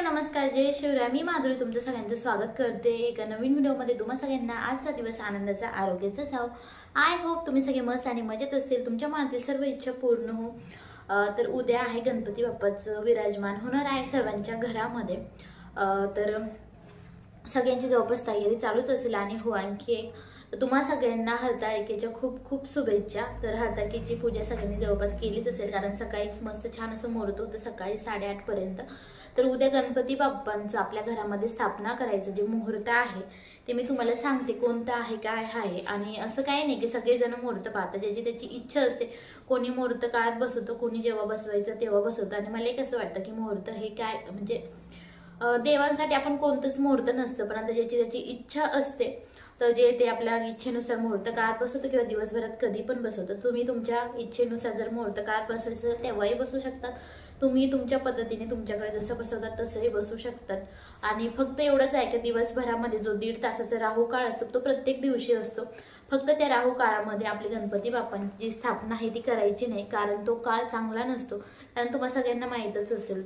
Hello नमस्कार. जय शिवराय. मी माधुरी तुमचं सगळ्यांचं स्वागत करते. एका नवीन व्हिडिओमध्ये तुम्हा सगळ्यांना आजचा दिवस आनंदाचा आरोग्याचा जाव. आय होप तुम्ही सगळे मस्त आणि मजेत असतील. तुमच्या मनातील सर्व इच्छा पूर्ण हो तर उद्या आहे गणपती बाप्पाचं विराजमान होणार आहे सर्वांच्या घरामध्ये. तर सगळ्यांची जवळपास तयारी चालूच असेल आणि हो आणखी एक तुम्हा सगळ्यांना हरताळिकेच्या खूप खूप शुभेच्छा. तर हरताळिकेची पूजा सगळ्यांनी जवळपास केलीच असेल कारण सकाळीच मस्त छान असं मुहूर्त होतं सकाळी साडेआठ पर्यंत. तर उद्या गणपती बाप्पांचं आपल्या घरामध्ये स्थापना करायचं जे मुहूर्त आहे ते मी तुम्हाला सांगते कोणतं आहे काय आहे. आणि असं काही नाही की सगळेजण मुहूर्त पाहतात. ज्याची त्याची इच्छा असते कोणी मुहूर्त काळात बसवतो कोणी जेव्हा बसवायचं तेव्हा बसवतो. आणि मला एक असं वाटतं की मुहूर्त हे काय म्हणजे देवांसाठी आपण कोणतंच मुहूर्त नसतं पण आता ज्याची त्याची इच्छा असते तर जे ते आपल्या इच्छेनुसार मुहूर्त काळात बसवतो किंवा दिवसभरात कधी पण बसवतो तुम्ही तुमच्या इच्छेनुसार जर मुहूर्त काळात बसवायचं असेल तेव्हाही बसू शकतात. तुम्ही तुमच्या पद्धतीने तुमच्याकडे जसं बसवतात तसंही बसू शकतात. आणि फक्त एवढंच आहे की दिवसभरामध्ये जो दीड तासाचा राहू काळ असतो तो प्रत्येक दिवशी असतो. फक्त त्या राहू काळामध्ये आपली गणपती बाप्पांची स्थापना आहे ती करायची नाही कारण तो काळ चांगला नसतो. कारण तुम्हाला सगळ्यांना माहीतच असेल.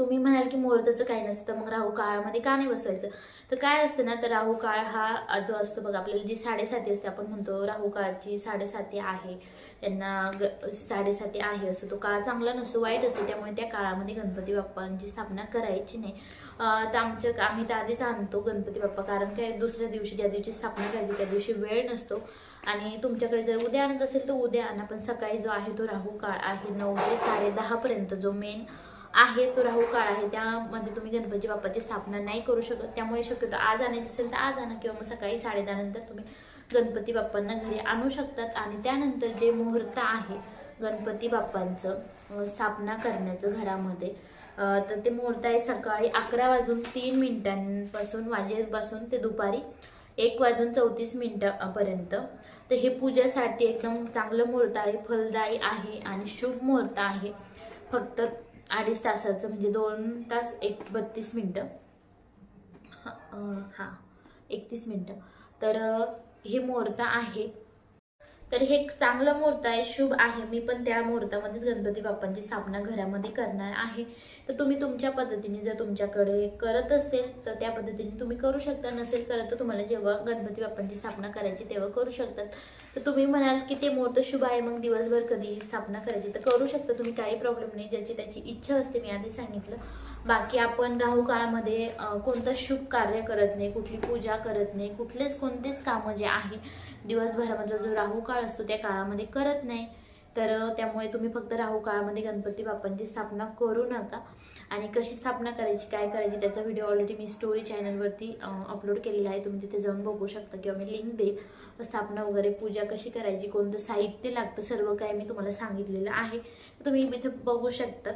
तुम्ही म्हणाल की मुहूर्ताचं काही नसतं मग राहू काळामध्ये का नाही बसवायचं तर काय असतं ना तर राहू काळ हा जो असतो बघा आपल्याला जी साडेसाती असते आपण म्हणतो राहू काळाची साडेसाती आहे. त्यांना ग साडेसाती आहे असं. तो काळ चांगला नसतो वाईट असतो. त्यामुळे त्या काळामध्ये गणपती बाप्पांची स्थापना करायची नाही. तर आमच्या आम्ही तर आधीच आणतो गणपती बाप्पा कारण काय दुसऱ्या दिवशी ज्या दिवशी स्थापना करायची त्या दिवशी वेळ नसतो. आणि तुमच्याकडे जर उद्या आणत असेल तर उद्या आणा पण सकाळी जो आहे तो राहू काळ आहे नऊ ते साडे दहापर्यंत जो मेन आहे तो राहू काळ आहे त्यामध्ये तुम्ही गणपती बाप्पाची स्थापना नाही करू शकत. त्यामुळे शक्यतो आज आणायची असेल तर आज आणा किंवा मग सकाळी साडेदहा नंतर तुम्ही गणपती बाप्पांना घरी आणू शकतात. आणि त्यानंतर जे मुहूर्त आहे गणपती बाप्पांचं स्थापना करण्याचं घरामध्ये तर ते मुहूर्त आहे सकाळी अकरा वाजून तीन मिनिटांपासून वाजेपासून ते दुपारी एक वाजून चौतीस मिनिटापर्यंत. तर हे पूजेसाठी एकदम चांगलं मुहूर्त आहे फलदायी आहे आणि शुभ मुहूर्त आहे. फक्त अडीच तासाचं म्हणजे दोन तास एक बत्तीस मिनटं. हां एकतीस मिनटं. तर हे मुहूर्त आहे. तर हे एक चांगलं मुहूर्त आहे शुभ आहे. मी पण त्या मुहूर्तामध्येच गणपती बाप्पांची स्थापना घरामध्ये करणार आहे. तर तुम्ही तुमच्या पद्धतीने जर तुमच्याकडे करत असेल तर त्या पद्धतीने तुम्ही करू शकता. नसेल करत तर तुम्हाला जेव्हा गणपती बाप्पांची स्थापना करायची तेव्हा करू शकतात. तर तुम्ही म्हणाल की ते मुहूर्त शुभ आहे मग दिवसभर कधीही स्थापना करायची तर करू शकता. तुम्ही काही प्रॉब्लेम नाही. ज्याची त्याची इच्छा असते मी आधी सांगितलं. बाकी आपण राहू काळामध्ये कोणतं शुभ कार्य करत नाही कुठली पूजा करत नाही कुठलेच कोणतेच कामं जे आहे दिवसभरामधला जो राहू काळ काळ असतो त्या काळामध्ये करत नाही. तर त्यामुळे तुम्ही फक्त राहू काळामध्ये गणपती बाप्पांची स्थापना करू नका. आणि कशी स्थापना करायची काय करायची त्याचा व्हिडिओ ऑलरेडी मी स्टोरी चॅनलवरती अपलोड केलेला आहे. तुम्ही तिथे जाऊन बघू शकता किंवा मी लिंक देईल. स्थापना वगैरे पूजा कशी करायची कोणतं साहित्य लागतं सर्व काही मी तुम्हाला सांगितलेलं आहे. तुम्ही इथे बघू शकता.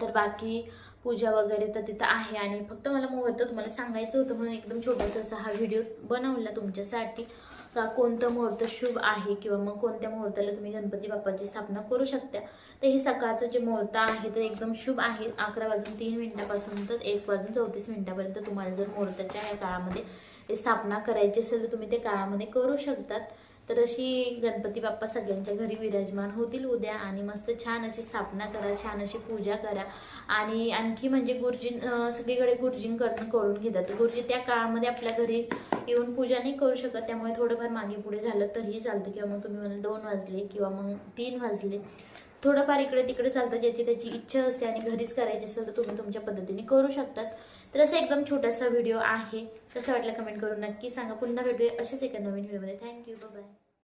तर बाकी पूजा वगैरे तर तिथं आहे. आणि फक्त मला मुहूर्त तुम्हाला सांगायचं होतं म्हणून एकदम छोटासा असा हा व्हिडिओ बनवला तुमच्यासाठी. का कोणतं मुहूर्त शुभ आहे किंवा मग कोणत्या मुहूर्ताला तुम्ही गणपती बाप्पाची स्थापना करू शकता? तर हे सकाळचं जे मुहूर्त आहे ते एकदम शुभ आहे. अकरा वाजून तीन मिनिटापासून तर एक वाजून चौतीस मिनिटापर्यंत तुम्हाला जर मुहूर्ताच्या या काळामध्ये स्थापना करायची असेल तर तुम्ही ते काळामध्ये करू शकतात. तर अशी गणपती बाप्पा सगळ्यांच्या घरी विराजमान होतील उद्या आणि मस्त छान अशी स्थापना करा छान अशी पूजा करा. आणि आणखी म्हणजे गुरुजी सगळीकडे गुरुजींकडनं करून घेतात. तर गुरुजी त्या काळामध्ये आपल्या घरी येऊन पूजा नाही करू शकत त्यामुळे थोडंफार मागे पुढे झालं तरीही चालतं. किंवा मग तुम्ही म्हणाल दोन वाजले किंवा मग तीन वाजले. थोडंफार इकडे तिकडे चालतं ज्याची त्याची इच्छा असते आणि घरीच करायची असेल तर तुम्ही तुमच्या पद्धतीने करू शकतात. तर असं एकदम छोटासा व्हिडिओ आहे. कसं वाटलं कमेंट करून नक्की सांगा. पुन्हा भेटूया असेच एका नवीन व्हिडिओमध्ये थँक्यू बाय